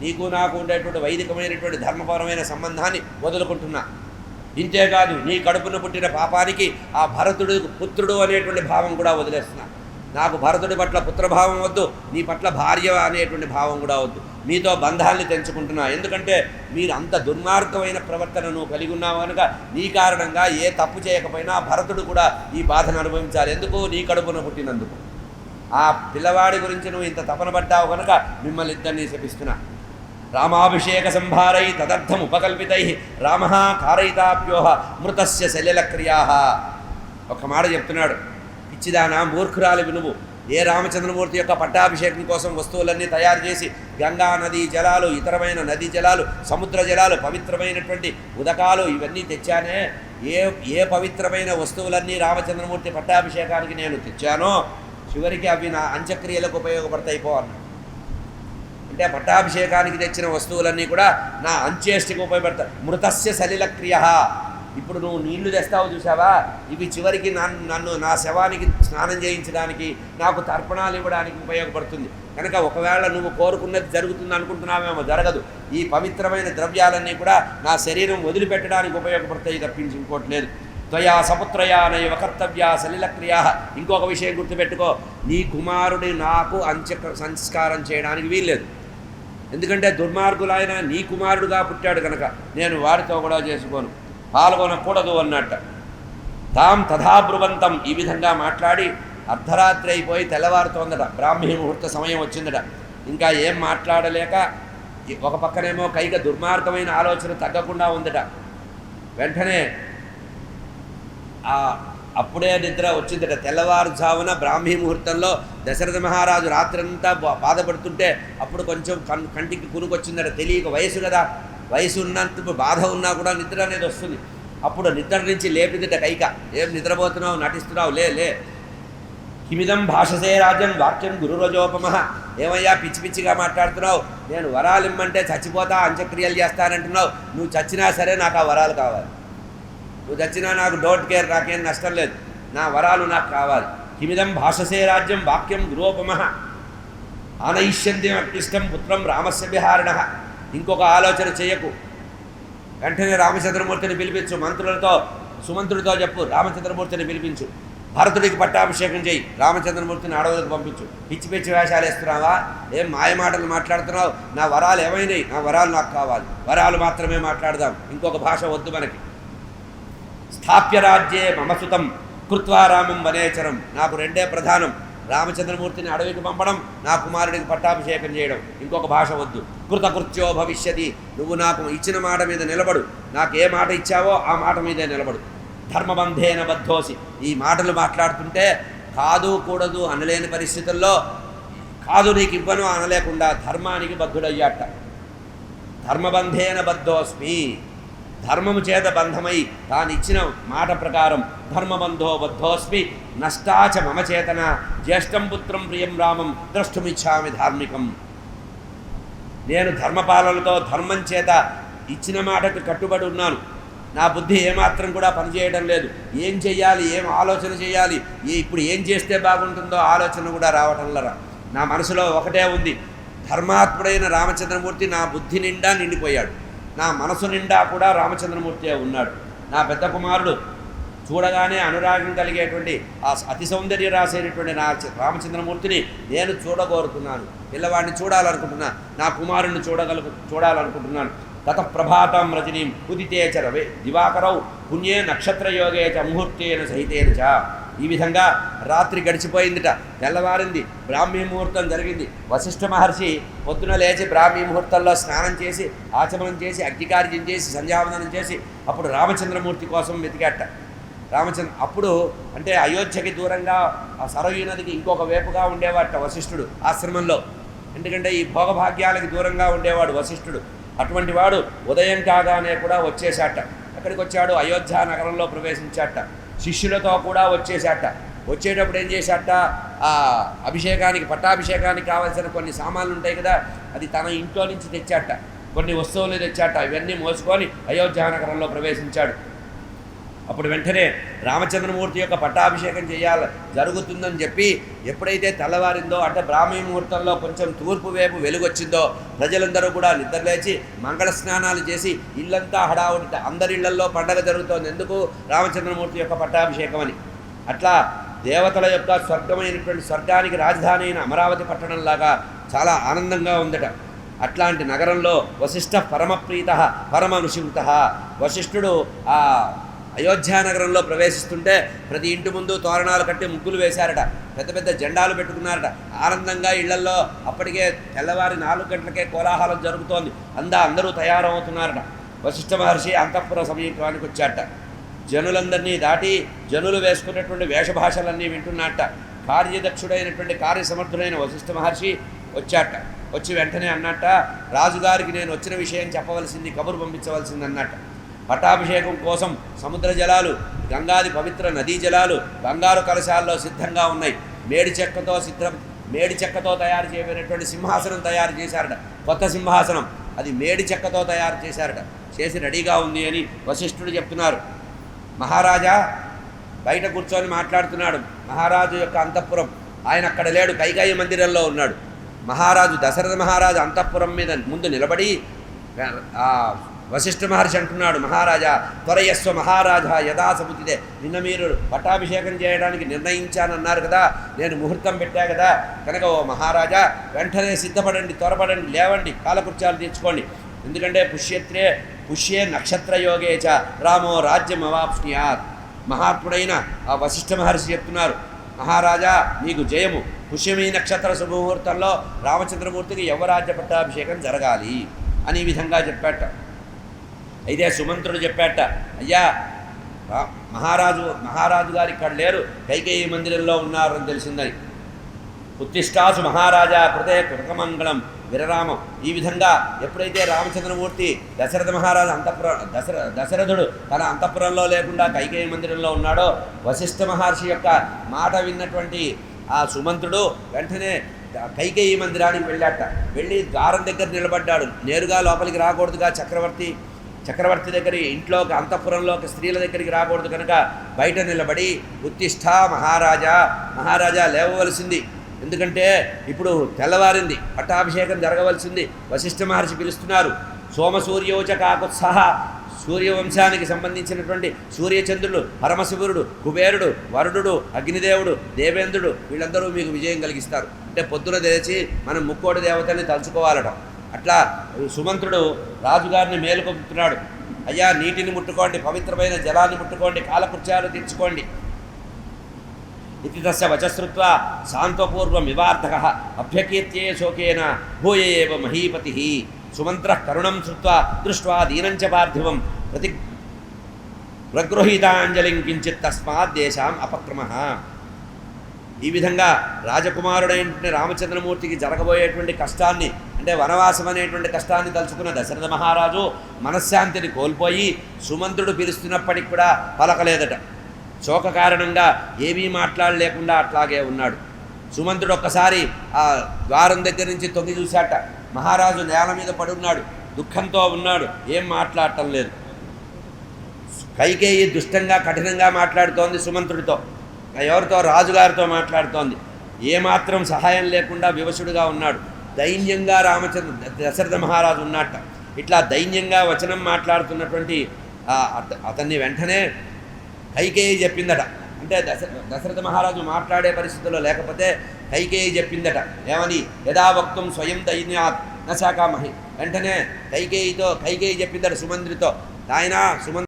నీకు నాకు ఉండేటువంటి వైదికమైనటువంటి ధర్మపరమైన సంబంధాన్ని వదులుకుంటున్నా. ఇంతేకాదు నీ కడుపున పుట్టిన పాపానికి ఆ భరతుడు పుత్రుడు అనేటువంటి భావం కూడా వదిలేస్తున్నా. నాకు భరతుడి పట్ల పుత్రభావం వద్దు నీ పట్ల భార్య అనేటువంటి భావం కూడా వద్దు. మీతో బంధాల్ని తెంచుకుంటున్నా. ఎందుకంటే మీరు అంత దుర్మార్గమైన ప్రవర్తనను కలిగి ఉన్నావు కనుక నీ కారణంగా ఏ తప్పు చేయకపోయినా భరతుడు కూడా ఈ బాధను అనుభవించాలి. ఎందుకు? నీ కడుపున పుట్టినందుకు. ఆ పిల్లవాడి గురించి నువ్వు ఇంత తపన పడ్డావు కనుక మిమ్మల్ని ఇద్దరిని శపిస్తున్నా. రామాభిషేక సంభారై తదర్థం ఉపకల్పితై రామ కారయితాభ్యోహ మృతస్య శల్యలక్రియా. ఒక మాట చెప్తున్నాడు. పిచ్చిదానా మూర్ఖురాలు వినువు. ఏ రామచంద్రమూర్తి యొక్క పట్టాభిషేకం కోసం వస్తువులన్నీ తయారు చేసి గంగా నదీ జలాలు ఇతరమైన నదీ జలాలు సముద్ర జలాలు పవిత్రమైనటువంటి ఉదకాలు ఇవన్నీ తెచ్చానే? ఏ ఏ పవిత్రమైన వస్తువులన్నీ రామచంద్రమూర్తి పట్టాభిషేకానికి నేను తెచ్చానో? చివరికి అవి నా అంత్యక్రియలకు ఉపయోగపడతాయి పో అన్నాడు. అంటే పట్టాభిషేకానికి తెచ్చిన వస్తువులన్నీ కూడా నా అంత్యేష్టికి ఉపయోగపడతాయి. మృతస్య సలిలక్రియ. ఇప్పుడు నువ్వు నీళ్ళు తెస్తావు చూసావా ఇవి చివరికి నన్ను నన్ను నా శవానికి స్నానం చేయించడానికి నాకు తర్పణాలు ఇవ్వడానికి ఉపయోగపడుతుంది. కనుక ఒకవేళ నువ్వు కోరుకున్నది జరుగుతుంది అనుకుంటున్నావేమో జరగదు. ఈ పవిత్రమైన ద్రవ్యాలన్నీ కూడా నా శరీరం వదిలిపెట్టడానికి ఉపయోగపడతాయి తప్పించి ఇంకోటి లేదు. త్వయా సపుత్రయా కర్తవ్యా సలిలక్రియా. ఇంకొక విషయం గుర్తుపెట్టుకో. నీ కుమారుడి నాకు అంత్య సంస్కారం చేయడానికి వీల్లేదు. ఎందుకంటే దుర్మార్గులైన నీ కుమారుడుగా పుట్టాడు కనుక నేను వారితో కూడా చేసుకోను. పాల్గొనకూడదు అన్నట్ట. తాం తథాబ్రువంతం ఈ విధంగా మాట్లాడి అర్ధరాత్రి అయిపోయి తెల్లవారుతోందట. బ్రాహ్మీ ముహూర్త సమయం వచ్చిందట. ఇంకా ఏం మాట్లాడలేక ఒక పక్కనేమో కైక దుర్మార్గమైన ఆలోచన తగ్గకుండా ఉందట. వెంటనే ఆ అప్పుడే నిద్ర వచ్చిందట. తెల్లవారుజామున బ్రాహ్మీ ముహూర్తంలో దశరథ మహారాజు రాత్రంతా బా- బాధపడుతుంటే అప్పుడు కొంచెం కన్ కంటికి కునుకొచ్చిందట. తెలియక వయసు కదా. వయసు ఉన్నంత బాధ ఉన్నా కూడా నిద్ర అనేది వస్తుంది. అప్పుడు నిద్ర నుంచి లేపిందిట కైక. ఏం నిద్రపోతున్నావు? నటిస్తున్నావు? లే లే. కిమిదం భాషసే రాజన్ వాక్యం గురురజోపమ ఏమయ్యా పిచ్చి పిచ్చిగా మాట్లాడుతున్నావు? నేను వరాలు ఇమ్మంటే చచ్చిపోతా అంత్యక్రియలు చేస్తానంటున్నావు. నువ్వు చచ్చినా సరే నాకు ఆ వరాలు కావాలి. నువ్వు చచ్చినా నాకు డోంట్ కేర్ నాకేం నష్టం లేదు. నా వరాలు నాకు కావాలి. కిమిదం భాషసే రాజ్యం వాక్యం గృహోపమ ఆనయిష్యంతి అక్లిష్టం పుత్రం రామస్య విహారిణ. ఇంకొక ఆలోచన చేయకు. వెంటనే రామచంద్రమూర్తిని పిలిపించు. మంత్రులతో సుమంత్రుడితో చెప్పు. రామచంద్రమూర్తిని పిలిపించు. భరతుడికి పట్టాభిషేకం చేయి. రామచంద్రమూర్తిని అడవులకు పంపించు. పిచ్చి పిచ్చి వేషాలు వేస్తున్నావా? ఏం మాయమాటలు మాట్లాడుతున్నావు? నా వరాలు ఏమైనాయి? నా వరాలు నాకు కావాలి. వరాలు మాత్రమే మాట్లాడదాం. ఇంకొక భాష వద్దు మనకి. స్థాప్య రాజ్యే మమసుతం కృత్వా రామం వనేచరం. నాకు రెండే ప్రధానం. రామచంద్రమూర్తిని అడవికి పంపడం నా కుమారుడికి పట్టాభిషేకం చేయడం. ఇంకొక భాష వద్దు. కృతకృత్యో భవిష్యతి. నువ్వు నాకు ఇచ్చిన మాట మీద నిలబడు. నాకు ఏ మాట ఇచ్చావో ఆ మాట మీదే నిలబడు. ధర్మబంధేన బద్ధోసి. ఈ మాటలు మాట్లాడుతుంటే కాదు కూడదు అనలేని పరిస్థితుల్లో కాదు నీకు ఇవ్వను అనలేకుండా ధర్మానికి బద్ధుడయ్యాట. ధర్మబంధేన బద్ధోస్మి. ధర్మము చేత బంధమై తానిచ్చిన మాట ప్రకారం ధర్మబంధో బద్ధోస్మి నష్టాచ మమ చేతన జ్యేష్టం పుత్రం ప్రియం రామం ద్రష్టుమిచ్చామి ధార్మికం. నేను ధర్మపాలనతో ధర్మం చేత ఇచ్చిన మాటకు కట్టుబడి ఉన్నాను. నా బుద్ధి ఏమాత్రం కూడా పనిచేయడం లేదు. ఏం చెయ్యాలి? ఏం ఆలోచన చేయాలి ఇప్పుడు ఏం చేస్తే బాగుంటుందో ఆలోచన కూడా రావటం లరా? నా మనసులో ఒకటే ఉంది. ధర్మాత్ముడైన రామచంద్రమూర్తి నా బుద్ధి నిండా నిండిపోయాడు. నా మనసు నిండా కూడా రామచంద్రమూర్తి ఉన్నాడు. నా పెద్ద కుమారుడు. చూడగానే అనురాగం కలిగేటువంటి ఆ అతి సౌందర్య రాసేటువంటి నా రామచంద్రమూర్తిని నేను చూడగోరుతున్నాను. పిల్లవాడిని చూడాలనుకుంటున్నా. నా కుమారుణ్ణి చూడగలుగు చూడాలనుకుంటున్నాను. గత ప్రభాతం రజనీం ఉదితే చ రవే దివాకరౌ పుణ్యే నక్షత్రయోగే చ ముహూర్తేన సహితేన చ ఈ విధంగా రాత్రి గడిచిపోయిందిట. తెల్లవారింది బ్రాహ్మీ ముహూర్తం జరిగింది. వశిష్ఠ మహర్షి పొద్దున లేచి బ్రాహ్మీ ముహూర్తంలో స్నానం చేసి ఆచమనం చేసి అగ్నికార్యం చేసి సంధ్యావందనం చేసి అప్పుడు రామచంద్రమూర్తి కోసం వెతికాట. రామచంద్ర అప్పుడు అంటే అయోధ్యకి దూరంగా ఆ సరయూ నదికి ఇంకొక వైపుగా ఉండేవాట వశిష్ఠుడు ఆశ్రమంలో. ఎందుకంటే ఈ భోగభాగ్యాలకి దూరంగా ఉండేవాడు వశిష్ఠుడు. అటువంటి వాడు ఉదయం కాగానే కూడా వచ్చేసాట అక్కడికి వచ్చాడు అయోధ్య నగరంలో ప్రవేశించాట. శిష్యులతో కూడా వచ్చేసేట వచ్చేటప్పుడు ఏం చేశాట? ఆ అభిషేకానికి పట్టాభిషేకానికి కావాల్సిన కొన్ని సామాన్లు ఉంటాయి కదా అది తన ఇంట్లో నుంచి తెచ్చాట. కొన్ని వస్తువులు తెచ్చాట. ఇవన్నీ మోసుకొని అయోధ్యానగరంలో ప్రవేశించాడు. అప్పుడు వెంటనే రామచంద్రమూర్తి యొక్క పట్టాభిషేకం చేయాలి జరుగుతుందని చెప్పి ఎప్పుడైతే తెల్లవారిందో అంటే బ్రాహ్మీ ముహూర్తంలో కొంచెం తూర్పు వైపు వెలుగొచ్చిందో ప్రజలందరూ కూడా నిద్రలేచి మంగళ స్నానాలు చేసి ఇల్లంతా హడావుడి అందరిళ్ళల్లో పండగ జరుగుతోంది. ఎందుకు? రామచంద్రమూర్తి యొక్క పట్టాభిషేకం అని. అట్లా దేవతల యొక్క స్వర్గమైనటువంటి స్వర్గానికి రాజధాని అయిన అమరావతి పట్టణంలాగా చాలా ఆనందంగా ఉందట. అట్లాంటి నగరంలో వశిష్ఠ పరమప్రీత పరమ వశిష్ఠుడు ఆ అయోధ్యా నగరంలో ప్రవేశిస్తుంటే ప్రతి ఇంటి ముందు తోరణాలు కట్టి ముగ్గులు వేశారట. పెద్ద పెద్ద జెండాలు పెట్టుకున్నారట. ఆనందంగా ఇళ్ళల్లో అప్పటికే తెల్లవారి నాలుగు గంటలకే కోలాహలం జరుగుతోంది. అందా అందరూ తయారవుతున్నారట. వశిష్ఠ మహర్షి అంతఃపుర సమీపానికి వచ్చారట. జనులందరినీ దాటి జనులు వేసుకున్నటువంటి వేషభాషలన్నీ వింటున్నట్ట కార్యదక్షుడైనటువంటి కార్యసమర్థుడైన వశిష్ఠ మహర్షి వచ్చాట వచ్చి వెంటనే అన్నట్ట రాజుగారికి నేను వచ్చిన విషయం చెప్పవలసింది కబురు పంపించవలసింది అన్నట్ట పట్టాభిషేకం కోసం సముద్ర జలాలు గంగాది పవిత్ర నదీ జలాలు బంగారు కలశాల్లో సిద్ధంగా ఉన్నాయి. మేడి చెక్కతో సిద్ధం మేడి చెక్కతో తయారు చేయబడినటువంటి సింహాసనం తయారు చేశారట. కొత్త సింహాసనం. అది మేడి చెక్కతో తయారు చేశారట. చేసి రెడీగా ఉంది అని వశిష్ఠుడు చెప్తున్నారు. మహారాజా బయట కూర్చొని మాట్లాడుతున్నాడు. మహారాజు యొక్క అంతఃపురం. ఆయన అక్కడ లేడు. కైకాయ మందిరంలో ఉన్నాడు. మహారాజు దశరథ మహారాజు అంతఃపురం మీద ముందు నిలబడి ఆ వశిష్ఠ మహర్షి అంటున్నాడు మహారాజా త్వరయస్వ మహారాజా యథా సముచితే. నిన్న మీరు పట్టాభిషేకం చేయడానికి నిర్ణయించానన్నారు కదా నేను ముహూర్తం పెట్టా కదా. కనుక ఓ మహారాజా వెంటనే సిద్ధపడండి త్వరపడండి లేవండి కాలకృత్యాలు తీర్చుకోండి. ఎందుకంటే పుష్యత్రే పుష్యే నక్షత్ర యోగే చ రామో రాజ్యం అవాప్స్నియాత్ మహాత్ముడైన ఆ వశిష్ఠ మహర్షి చెప్తున్నారు మహారాజా నీకు జయము. పుష్యమీ నక్షత్ర శుభముహూర్తంలో రామచంద్రమూర్తికి యవరాజ్య పట్టాభిషేకం జరగాలి. అని ఈ విధంగా చెప్పాట. అయితే సుమంత్రుడు చెప్పాట అయ్యా మహారాజు మహారాజు గారు ఇక్కడ లేరు కైకేయి మందిరంలో ఉన్నారు అని తెలిసిందని. ఉత్తిష్టాసు మహారాజా కృతే కృతమంగళం విరరామం. ఈ విధంగా ఎప్పుడైతే రామచంద్రమూర్తి దశరథ మహారాజు అంతఃపుర దశర దశరథుడు తన అంతఃపురంలో లేకుండా కైకేయి మందిరంలో ఉన్నాడో వశిష్ఠ మహర్షి యొక్క మాట విన్నటువంటి ఆ సుమంతుడు వెంటనే కైకేయి మందిరానికి వెళ్ళాట. వెళ్ళి ద్వారం దగ్గర నిలబడ్డాడు. నేరుగా లోపలికి రాకూడదుగా చక్రవర్తి. చక్రవర్తి దగ్గర ఇంట్లోకి అంతఃపురంలోకి స్త్రీల దగ్గరికి రాకూడదు కనుక బయట నిలబడి ఉత్తిష్ట మహారాజా మహారాజా లేవవలసింది. ఎందుకంటే ఇప్పుడు తెల్లవారింది పట్టాభిషేకం జరగవలసింది వశిష్ఠ మహర్షి పిలుస్తున్నారు. సోమసూర్యోచ కాకుత్సాహ సూర్యవంశానికి సంబంధించినటువంటి సూర్యచంద్రుడు పరమశివుడు కుబేరుడు వరుడు అగ్నిదేవుడు దేవేంద్రుడు వీళ్ళందరూ మీకు విజయం కలిగిస్తారు. అంటే పొద్దున తెచ్చి మనం ముక్కోటి దేవతని తలుచుకోవాలట. అట్లా సుమంత్రుడు రాజుగారిని మేలుకొప్పుతున్నాడు అయ్యా నీటిని ముట్టుకోండి పవిత్రమైన జలాన్ని ముట్టుకోండి కాలకృత్యాలు తీర్చుకోండి. ఇది తస్య వచశ్రుత్వ శాంతపూర్వం వివార్ధక అభ్యకీర్త్యే శోకేన భూయ ఏవ మహీపతి. సుమంత్ర కరుణం శ్రుత్వా దృష్ట్వా దీనంచ పార్థివం ప్రతి ప్రగృహీతాంజలిం కించిత్ తస్మాత్ దేశాం అపక్రమ. ఈ విధంగా రాజకుమారుడైనటువంటి రామచంద్రమూర్తికి జరగబోయేటువంటి కష్టాన్ని అంటే వనవాసం అనేటువంటి కష్టాన్ని తలుచుకున్న దశరథ మహారాజు మనశ్శాంతిని కోల్పోయి సుమంత్రుడు పిలుస్తున్నప్పటికి కూడా పలకలేదట. శోక కారణంగా ఏమీ మాట్లాడలేకుండా అట్లాగే ఉన్నాడు. సుమంతుడు ఒక్కసారి ఆ ద్వారం దగ్గర నుంచి తొంగి చూశాట. మహారాజు నేల మీద పడున్నాడు. దుఃఖంతో ఉన్నాడు. ఏం మాట్లాడటం లేదు. కైకేయి దుష్టంగా కఠినంగా మాట్లాడుతోంది సుమంతుడితో ఎవరితో? రాజుగారితో మాట్లాడుతోంది. ఏమాత్రం సహాయం లేకుండా వివశుడుగా ఉన్నాడు. దైన్యంగా రామచంద్ర దశరథ మహారాజు ఉన్నట్ట ఇట్లా దైన్యంగా వచనం మాట్లాడుతున్నటువంటి అతన్ని వెంటనే కైకేయి చెప్పిందట. అంటే దశ దశరథ మహారాజు మాట్లాడే పరిస్థితుల్లో లేకపోతే కైకేయి చెప్పిందట. ఏమని? యథా వక్తం స్వయం దైన్యాత్ నశాకామహి వెంటనే కైకేయితో కైకేయి చెప్పిందట సుమంత్రితో. ఆయన సుమంత్రి